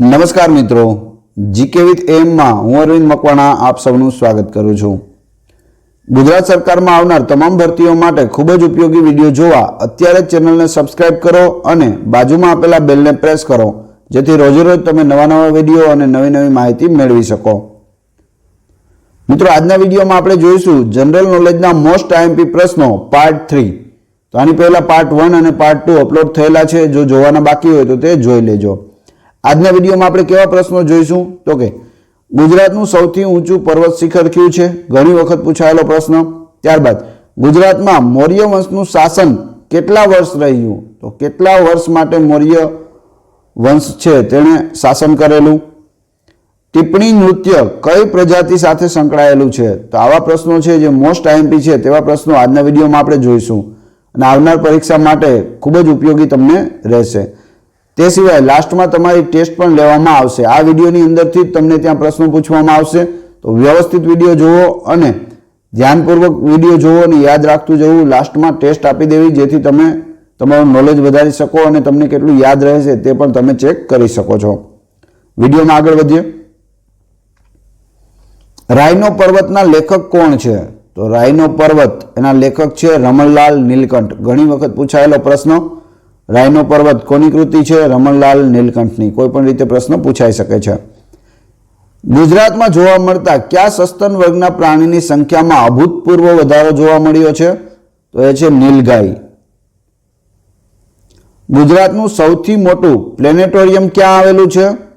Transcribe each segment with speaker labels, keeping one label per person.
Speaker 1: નમસ્કાર મિત્રો, GK with એમમાં હું અરવિંદ મકવાણા આપ સૌનું સ્વાગત કરું છું. ગુજરાત સરકારમાં આવનાર તમામ ભરતીઓ માટે ખૂબ જ ઉપયોગી વીડિયો જોવા અત્યારે ચેનલને સબસ્ક્રાઇબ કરો અને બાજુમાં આપેલા બેલને પ્રેસ કરો, જેથી રોજેરોજ તમે નવા નવા વીડિયો અને નવી નવી માહિતી મેળવી શકો. મિત્રો, આજના વિડીયોમાં આપણે જોઈશું જનરલ નોલેજના મોસ્ટ આઈએમપી પ્રશ્નો, પાર્ટ થ્રી. તો આની પહેલાં પાર્ટ વન અને પાર્ટ ટુ અપલોડ થયેલા છે, જો જોવાના બાકી હોય તો તે જોઈ લેજો. આજના વિડીયોમાં આપણે કેવા પ્રશ્નો જોઈશું? તો કે, ગુજરાતનું સૌથી ઊંચું પર્વત શિખર કયું છે? ઘણી વખત પૂછાયેલો પ્રશ્ન. ત્યારબાદ, ગુજરાતમાં મૌર્ય વંશનું શાસન કેટલા વર્ષ રહ્યું? તો કેટલા વર્ષ માટે મૌર્ય વંશ છે? તેણે શાસન કરેલું. ટિપ્પણી નૃત્ય કઈ પ્રજાતિ સાથે સંકળાયેલું છે? તો આવા પ્રશ્નો છે જે મોસ્ટ આઈએમપી છે, તેવા પ્રશ્નો આજના વિડીયોમાં આપણે જોઈશું. અને આવનાર પરીક્ષા માટે ખૂબ જ ઉપયોગી તમને રહેશે. તે સિવાય લાસ્ટમાં તમારી ટેસ્ટ પણ લેવામાં આવશે. આ વિડીયોની અંદરથી જ તમને ત્યાં પ્રશ્નો પૂછવામાં આવશે. તો વ્યવસ્થિત વીડિયો જુઓ અને ધ્યાનપૂર્વક વીડિયો જુઓ અને યાદ રાખતું જવું લાસ્ટમાં ટેસ્ટ આપી દેવી, જેથી તમે તમારું નોલેજ વધારી શકો અને તમને કેટલું યાદ રહે છે તે પણ તમે ચેક કરી શકો છો. વિડીયોમાં આગળ વધીએ. રાયનો પર્વતના લેખક કોણ છે? તો રાયનો પર્વત એના લેખક છે રમણલાલ નીલકંઠ. ઘણી વખત પૂછાયેલો પ્રશ્ન. રાયનો પર્વત કોની કૃતિ છે? રમણલાલ નીલકંઠની. કોઈ પણ રીતે પ્રશ્ન પૂછાઈ શકે છે. ગુજરાતમાં જોવા મળતા કયા સસ્તન વર્ગના પ્રાણીની સંખ્યામાં અભૂતપૂર્વ વધારો જોવા મળ્યો છે? તો એ છે નીલગાય. ગુજરાતનું સૌથી મોટું પ્લેનેટોરિયમ ક્યાં આવેલું છે?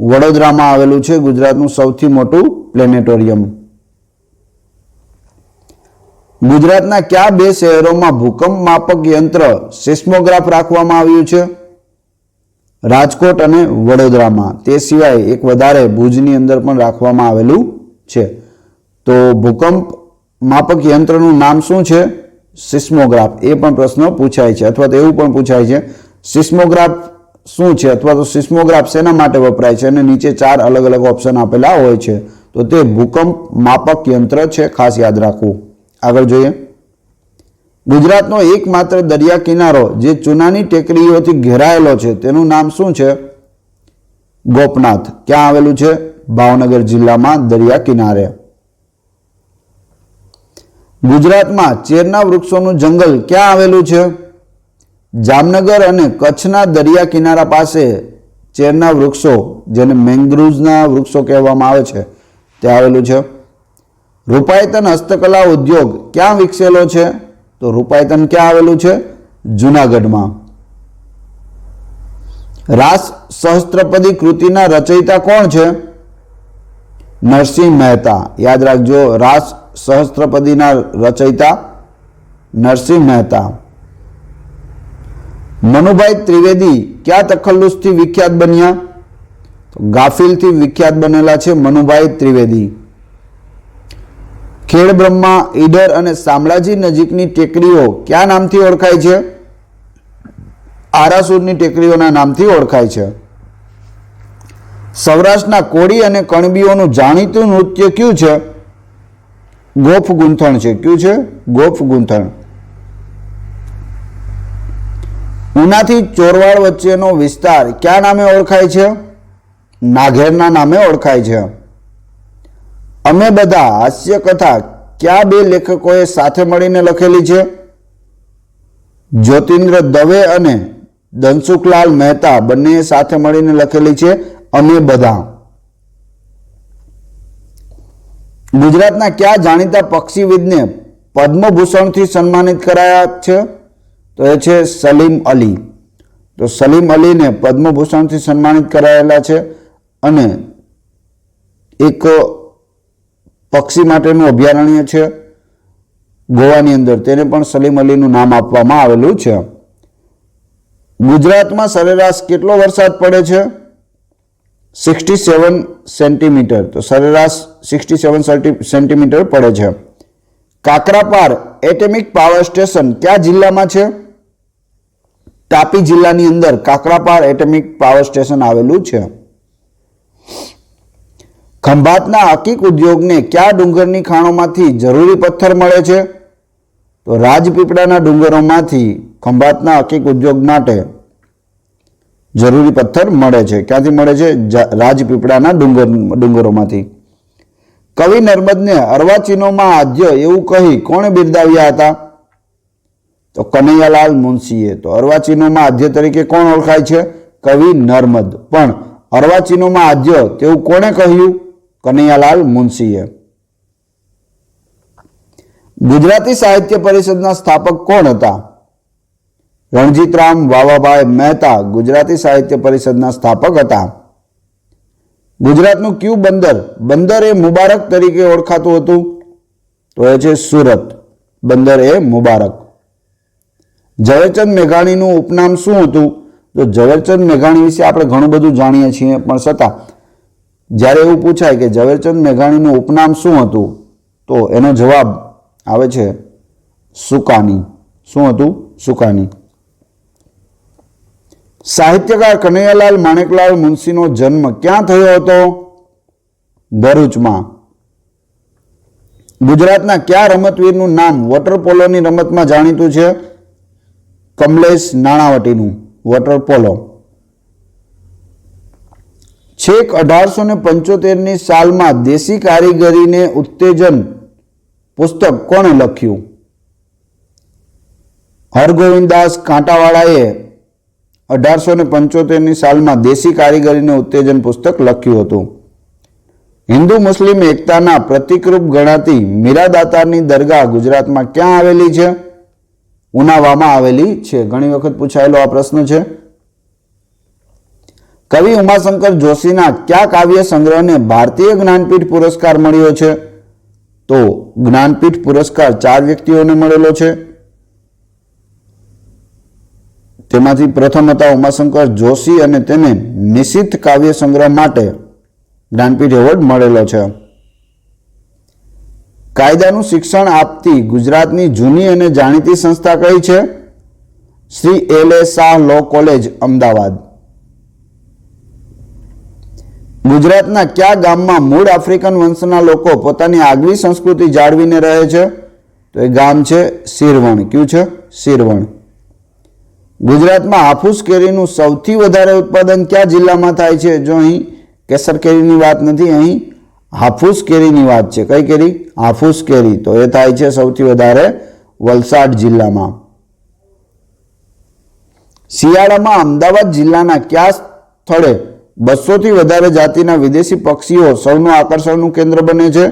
Speaker 1: વડોદરામાં આવેલું છે. ગુજરાતનું સૌથી મોટું પ્લેનેટોરિયમ. ગુજરાતના કયા બે શહેરોમાં ભૂકંપ માપક યંત્ર સિસ્મોગ્રાફ રાખવામાં આવ્યું છે? રાજકોટ અને વડોદરામાં. તે સિવાય એક વધારે ભુજની અંદર પણ રાખવામાં આવેલું છે. તો ભૂકંપ માપક યંત્રનું નામ શું છે? સિસ્મોગ્રાફ. એ પણ પ્રશ્ન પૂછાય છે અથવા તો એવું પણ પૂછાય છે. સિસ્મોગ્રાફ શું છે અથવા તો સિસ્મોગ્રાફ શેના માટે વપરાય છે? અને નીચે ચાર અલગ અલગ ઓપ્શન આપેલા હોય છે. તો તે ભૂકંપ માપક યંત્ર છે. ખાસ યાદ રાખવું. આગળ જોઈએ. ગુજરાતનો એકમાત્ર દરિયા કિનારો જે ચૂનાની ટેકરીઓથી ઘેરાયેલો છે, તેનું નામ શું છે? ગોપનાથ. ક્યાં આવેલું છે? ભાવનગર જિલ્લામાં દરિયા કિનારે. ગુજરાતમાં ચેરના વૃક્ષોનું જંગલ ક્યાં આવેલું છે? જામનગર અને કચ્છના દરિયા કિનારા પાસે ચેરના વૃક્ષો, જેને મેંગ્રુવ્સના વૃક્ષો કહેવામાં આવે છે તે આવેલું છે. રૂપાયતન હસ્તકલા ઉદ્યોગ ક્યાં વિકસેલો છે? તો રૂપાયતન ક્યાં આવેલું છે? જુનાગઢમાં. રાસ સહસ્ત્રપદી કૃતિના રચયિતા કોણ છે? નરસિંહ મહેતા. યાદ રાખજો, રાસ સહસ્ત્રપદીના રચયિતા નરસિંહ મહેતા. મનુભાઈ ત્રિવેદી ક્યાં તખલ્લુસથી વિખ્યાત બન્યા? ગાફિલથી વિખ્યાત બનેલા છે મનુભાઈ ત્રિવેદી. ખેડ બ્રહ્મા, ઈડર અને શામળાજી નજીકની ટેકરીઓ કયા નામથી ઓળખાય છે? આરાસુરની ટેકરીઓના નામથી ઓળખાય છે. સૌરાષ્ટ્રના કોળી અને કણબીઓનું જાણીતું નૃત્ય કયું છે? ગોફ ગૂંથણ છે. કયું છે? ગોફ ગૂંથણ. ઉનાથી ચોરવાડ વચ્ચેનો વિસ્તાર કયા નામે ઓળખાય છે? નાઘેરના નામે ઓળખાય છે. અમે બધા હાસ્ય કથા કયા બે લેખકોએ સાથે મળીને લખેલી છે? જ્યોતિન્દ્ર દવે અને ધનસુખલાલ મહેતા બંને સાથે મળીને લખેલી છે અમે બધા. ગુજરાતના કયા જાણીતા પક્ષીવિદને પદ્મભૂષણથી સન્માનિત કરાયા છે? તો એ છે સલીમ અલી. તો સલીમ અલીને પદ્મભૂષણથી સન્માનિત કરાયેલા છે અને એક પક્ષી માટેનું અભયારણ્ય છે. ગોવાની અંદર તેને પણ સલીમ અલીનું નામ આપવામાં આવેલું છે. ગુજરાતમાં સરેરાશ કેટલો વરસાદ પડે છે? Sixty seven centimetre. તો સરેરાશ સિક્સટી સેવન સેન્ટીમીટર પડે છે. કાકરાપાર એટેમિક પાવર સ્ટેશન કયા જિલ્લામાં છે? તાપી જિલ્લાની અંદર કાકરાપાર એટમિક પાવર સ્ટેશન આવેલું છે. ખંભાતના હકીક ઉદ્યોગને કયા ડુંગરની ખાણોમાંથી જરૂરી પથ્થર મળે છે? તો રાજપીપળાના ડુંગરોમાંથી ખંભાતના હકીક ઉદ્યોગ માટે જરૂરી પથ્થર મળે છે. ક્યાંથી મળે છે? રાજપીપળાના ડુંગર, ડુંગરોમાંથી. કવિ નર્મદને અર્વાચીનોમાં આદ્ય એવું કહી કોણે બિરદાવ્યા હતા? તો કનૈયાલાલ મુનશીએ. તો અર્વાચીનોમાં આદ્ય તરીકે કોણ ઓળખાય છે? કવિ નર્મદ. પણ અર્વાચીનોમાં આદ્ય તેવું કોણે કહ્યું? કનૈયાલાલ મુનશીએ. ગુજરાતી સાહિત્ય પરિષદના સ્થાપક કોણ હતા? રણજીતરામ વાવાભાઈ મહેતા ગુજરાતી સાહિત્ય પરિષદના સ્થાપક હતા. ગુજરાતનું ક્યુ બંદર? બંદર એ મુબારક તરીકે ઓળખાતું હતું. તો એ છે સુરત. બંદર એ મુબારક. ઝવેરચંદ મેઘાણીનું ઉપનામ શું હતું? તો ઝવેરચંદ મેઘાણી વિશે આપણે ઘણું બધું જાણીએ છીએ, પણ છતાં જ્યારે એવું પૂછાય કે ઝવેરચંદ મેઘાણીનું ઉપનામ શું હતું, તો એનો જવાબ આવે છે સુકાની. શું હતું? સુકાની. સાહિત્યકાર કનૈયાલાલ માણેકલાલ મુનશીનો જન્મ ક્યાં થયો હતો? ભરૂચમાં. ગુજરાતના કયા રમતવીરનું નામ વોટર પોલોની રમતમાં જાણીતું છે? કમલેશ નાણાવટીનું વોટર પોલો. છેક અઢારસો ને પંચોતેરની સાલમાં દેશી કારીગરીને ઉત્તેજન પુસ્તક કોણે લખ્યું? હરગોવિંદાસ કાંટાવાળાએ અઢારસો ને પંચોતેરની સાલમાં દેશી કારીગરીને ઉત્તેજન પુસ્તક લખ્યું હતું. હિન્દુ મુસ્લિમ એકતાના પ્રતિકરૂપ ગણાતી મીરાદાતાની દરગાહ ગુજરાતમાં ક્યાં આવેલી છે? ઉનાવામાં આવેલી છે. ઘણી વખત પૂછાયેલો આ પ્રશ્ન છે. કવિ ઉમાશંકર જોશીના કયા કાવ્ય સંગ્રહને ભારતીય જ્ઞાનપીઠ પુરસ્કાર મળ્યો છે? તો જ્ઞાનપીઠ પુરસ્કાર ચાર વ્યક્તિઓને મળેલો છે. તેમાંથી પ્રથમ હતા ઉમાશંકર જોશી અને તેને નિશ્ચિત કાવ્ય સંગ્રહ માટે જ્ઞાનપીઠ એવોર્ડ મળેલો છે. કાયદાનું શિક્ષણ આપતી ગુજરાતની જૂની અને જાણીતી સંસ્થા કઈ છે? Shri L A Shah law college, Ahmedabad. ગુજરાતના કયા ગામમાં મૂળ આફ્રિકન વંશના લોકો પોતાની આગવી સંસ્કૃતિ જાળવીને રહે છે? તો એ ગામ છે શિરવણ. કયું છે? શિરવણ. ગુજરાતમાં હાફૂસ કેરીનું સૌથી વધારે ઉત્પાદન કયા જિલ્લામાં થાય છે? જો અહીં કેસર કેરીની વાત નથી, અહીં હાફૂસ કેરીની વાત છે. કઈ કેરી? હાફૂસ કેરી. તો એ થાય છે સૌથી વધારે વલસાડ જિલ્લામાં. શિયાળામાં અમદાવાદ જિલ્લાના કયા સ્થળે બસોથી વધારે જાતિના વિદેશી પક્ષીઓ સૌનું આકર્ષણનું કેન્દ્ર બને છે?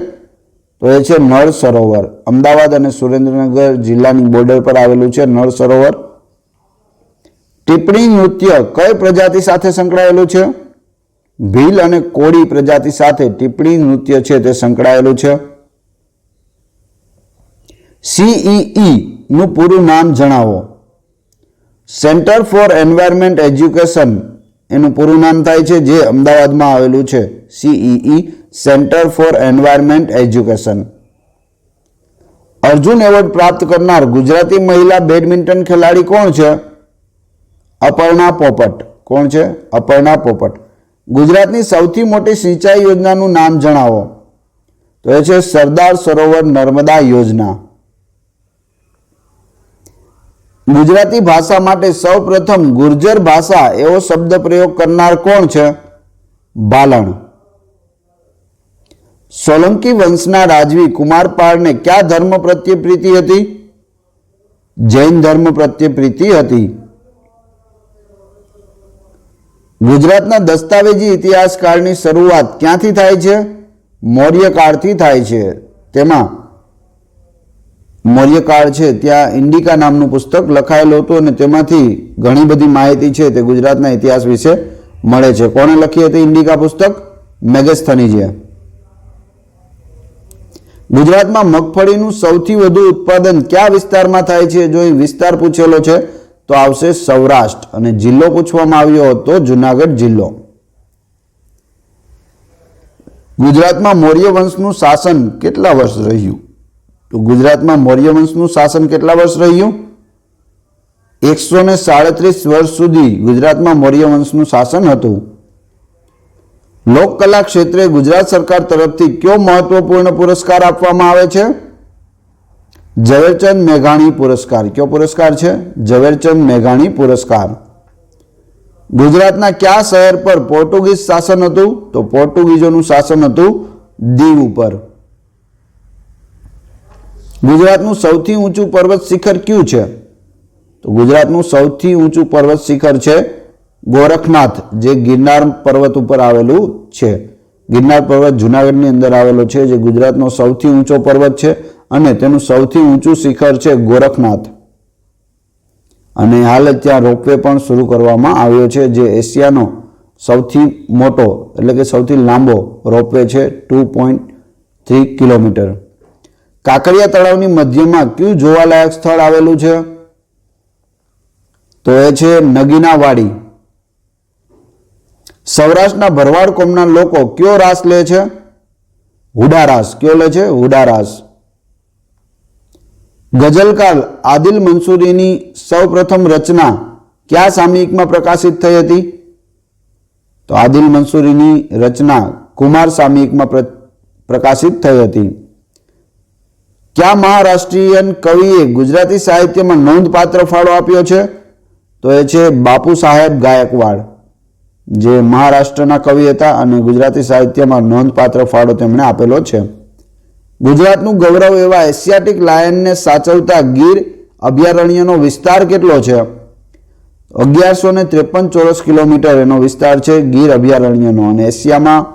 Speaker 1: તો એ છે નળ સરોવર. અમદાવાદ અને સુરેન્દ્રનગર જિલ્લાની બોર્ડર પર આવેલું છે નળ સરોવર. ટિપ્પણી નૃત્ય કઈ પ્રજાતિ સાથે સંકળાયેલું છે? ભીલ અને કોળી પ્રજાતિ સાથે ટિપ્પણી નૃત્ય છે તે સંકળાયેલું છે. સીઈઈ નું પૂરું નામ જણાવો. સેન્ટર ફોર એન્વાયરમેન્ટ એજ્યુકેશન એનું પૂરું નામ થાય છે, જે અમદાવાદમાં આવેલું છે. CEE centre for environment education Arjun award પ્રાપ્ત કરનાર ગુજરાતી મહિલા બેડમિન્ટન ખેલાડી કોણ છે? અપર્ણા પોપટ. કોણ છે? અપર્ણા પોપટ. ગુજરાતની સૌથી મોટી સિંચાઈ યોજનાનું નામ જણાવો. તો એ છે સરદાર સરોવર નર્મદા યોજના. ગુજરાતી ભાષા માટે સૌ પ્રથમ ગુર્જર ભાષા એવો શબ્દ પ્રયોગ કરનાર કોણ છે? બાલણ. સોલંકી વંશના રાજવી કુમારપાળને કયા ધર્મ પ્રત્યે પ્રીતિ હતી? જૈન ધર્મ પ્રત્યે પ્રીતિ હતી. ગુજરાતના દસ્તાવેજી ઇતિહાસકાળની શરૂઆત ક્યાંથી થાય છે? મૌર્ય કાળથી થાય છે. તેમાં મૌર્યકાળ છે, ત્યાં ઇન્ડિકા નામનું પુસ્તક લખાયેલું હતું અને તેમાંથી ઘણી બધી માહિતી છે તે ગુજરાતના ઇતિહાસ વિશે મળે છે. કોણે લખી હતી ઇન્ડિકા પુસ્તક? મેગસ્થનીજીએ. ગુજરાતમાં મગફળીનું સૌથી વધુ ઉત્પાદન કયા વિસ્તારમાં થાય છે? જો એ વિસ્તાર પૂછેલો છે, તો આવશે સૌરાષ્ટ્ર અને જિલ્લો પૂછવામાં આવ્યો હતો, જુનાગઢ જિલ્લો. ગુજરાતમાં મૌર્ય વંશનું શાસન કેટલા વર્ષ રહ્યું? તો ગુજરાતમાં મૌર્ય વંશનું શાસન કેટલા વર્ષ રહ્યું? એકસો ને સાડત્રીસ વર્ષ સુધી ગુજરાતમાં મૌર્ય વંશનું શાસન હતું. લોક કલા ક્ષેત્રે ગુજરાત સરકાર તરફથી કયો મહત્વપૂર્ણ પુરસ્કાર આપવામાં આવે છે? ઝવેરચંદ મેઘાણી પુરસ્કાર. કયો પુરસ્કાર છે? ઝવેરચંદ મેઘાણી પુરસ્કાર. ગુજરાતના કયા શહેર પર પોર્ટુગીઝ શાસન હતું? તો પોર્ટુગીઝોનું શાસન હતું દીવ ઉપર. ગુજરાતનું સૌથી ઊંચું પર્વત શિખર કયું છે? તો ગુજરાતનું સૌથી ઊંચું પર્વત શિખર છે ગોરખનાથ, જે ગિરનાર પર્વત ઉપર આવેલું છે. ગિરનાર પર્વત જુનાગઢની અંદર આવેલો છે, જે ગુજરાતનો સૌથી ઊંચો પર્વત છે અને તેનું સૌથી ઊંચું શિખર છે ગોરખનાથ. અને હાલ જ ત્યાં રોપવે પણ શરૂ કરવામાં આવ્યો છે, જે એશિયાનો સૌથી મોટો, એટલે કે સૌથી લાંબો રોપવે છે, two point three kilometre. Kankaria તળાવની મધ્યમાં કયું જોવાલાયક સ્થળ આવેલું છે? તો એ છે નગીનાવાડી. સૌરાષ્ટ્રના ભરવાડ કોમના લોકો કયો રાસ લે છે? હુડા રાસ. કયો લે છે? હુડા રાસ. ગઝલકાર આદિલ મંસૂરીની સૌપ્રથમ રચના કયા સામયિકમાં પ્રકાશિત થઈ હતી? તો આદિલ મંસૂરીની રચના કુમાર સામયિકમાં પ્રકાશિત થઈ હતી. કયા મહારાષ્ટ્રીયન કવિએ ગુજરાતી સાહિત્યમાં નોંધપાત્ર ફાળો આપ્યો છે? તો એ છે બાપુ સાહેબ ગાયકવાડ, જે મહારાષ્ટ્રના કવિ હતા અને ગુજરાતી સાહિત્યમાં નોંધપાત્ર ફાળો તેમણે આપેલો છે. ગુજરાતનું ગૌરવ એવા એશિયાટિક લાયનને સાચવતા ગીર અભયારણ્યનો વિસ્તાર કેટલો છે? અગિયારસો ને ત્રેપન ચોરસ કિલોમીટર એનો વિસ્તાર છે ગીર અભયારણ્યનો અને એશિયામાં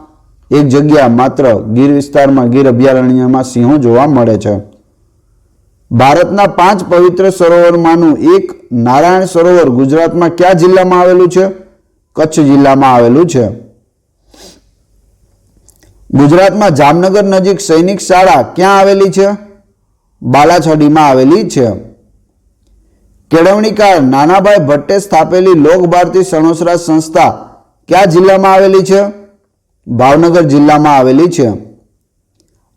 Speaker 1: એક જગ્યા માત્ર ગીર વિસ્તારમાં ગીર અભયારણ્યમાં સિંહો જોવા મળે છે. ભારતના પાંચ પવિત્ર સરોવરમાંનું એક નારાયણ સરોવર ગુજરાતમાં કયા જિલ્લામાં આવેલું છે? કચ્છ જિલ્લામાં આવેલું છે. ગુજરાતમાં જામનગર નજીક સૈનિક શાળા ક્યાં આવેલી છે? બાલાછડીમાં આવેલી છે. કેળવણીકાર નાનાભાઈ ભટ્ટે સ્થાપેલી લોક ભારતી સણોસરા સંસ્થા કયા જિલ્લામાં આવેલી છે? ભાવનગર જિલ્લામાં આવેલી છે.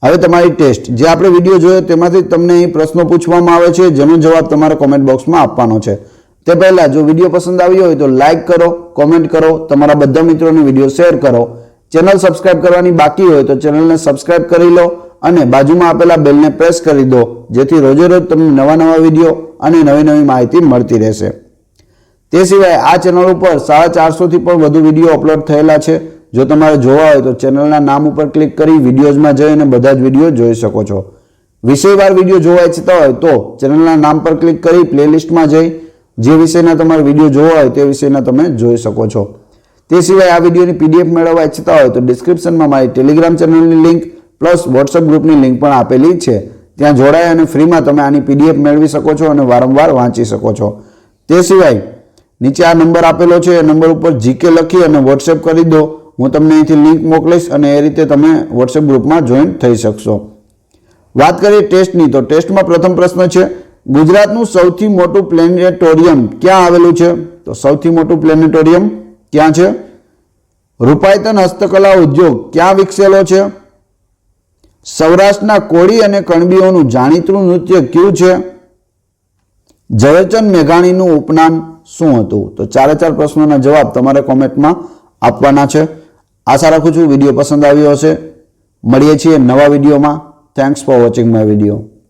Speaker 1: હવે તમારી ટેસ્ટ. જે આપણે વીડિયો જોયો તેમાંથી તમને અહીં પ્રશ્નો પૂછવામાં આવે છે, જેનો જવાબ તમારે કોમેન્ટ બોક્સમાં આપવાનો છે. તે પહેલાં જો વીડિયો પસંદ આવ્યો હોય તો લાઈક કરો કોમેન્ટ કરો, તમારા બધા મિત્રોને વીડિયો શેર કરો. ચેનલ સબસ્ક્રાઇબ કરવાની બાકી હોય તો ચેનલને સબસ્ક્રાઇબ કરી લો અને બાજુમાં આપેલા બેલને પ્રેસ કરી દો, જેથી રોજે રોજ તમને નવા નવા વીડિયો અને નવી નવી માહિતી મળતી રહેશે. તે સિવાય આ ચેનલ ઉપર સાડા ચારસોથી પણ વધુ વીડિયો અપલોડ થયેલા છે. જો તમારે જોવા હોય તો ચેનલના નામ ઉપર ક્લિક કરી વિડીયોઝમાં જઈ અને બધા જ વીડિયો જોઈ શકો છો. વિષયવાર વીડિયો જોવા ઈચ્છતા હોય તો ચેનલના નામ પર ક્લિક કરી પ્લેલિસ્ટમાં જઈ, જે વિષયના તમારે વીડિયો જોવા હોય તે વિષયના તમે જોઈ શકો છો. તે સિવાય આ વિડીયોની પીડીએફ મેળવવા ઈચ્છતા હોય તો ડિસ્ક્રિપ્શનમાં મારી ટેલિગ્રામ ચેનલની લિંક પ્લસ વોટ્સઅપ ગ્રુપની લિંક પણ આપેલી છે. ત્યાં જોડાય અને ફ્રીમાં તમે આની પીડીએફ મેળવી શકો છો અને વારંવાર વાંચી શકો છો. તે સિવાય નીચે આ નંબર આપેલો છે, એ નંબર ઉપર જીકે લખી અને વોટ્સએપ કરી દો. હું તમને અહીંથી લિંક મોકલીશ અને એ રીતે તમે વોટ્સએપ ગ્રુપમાં જોઈન થઈ શકશો. વાત કરીએ ટેસ્ટની તો ટેસ્ટમાં પ્રથમ પ્રશ્ન છે, ગુજરાતનું સૌથી મોટું પ્લેનેટોરિયમ ક્યાં આવેલું છે? તો સૌથી મોટું પ્લેનેટોરિયમ ક્યાં છે? રૂપાયતન હસ્તકલા ઉદ્યોગ ક્યાં વિકસેલો છે? સૌરાષ્ટ્રના કોળી અને કણબીઓનું જાણીતું નૃત્ય કયું છે? ઝવેરચંદ મેઘાણીનું ઉપનામ શું હતું? તો ચારે ચાર પ્રશ્નોના જવાબ તમારે કોમેન્ટમાં આપવાના છે. આશા રાખું છું વીડિયો પસંદ આવ્યો હશે. મળીએ છીએ નવા વિડીયોમાં. Thanks for watching my video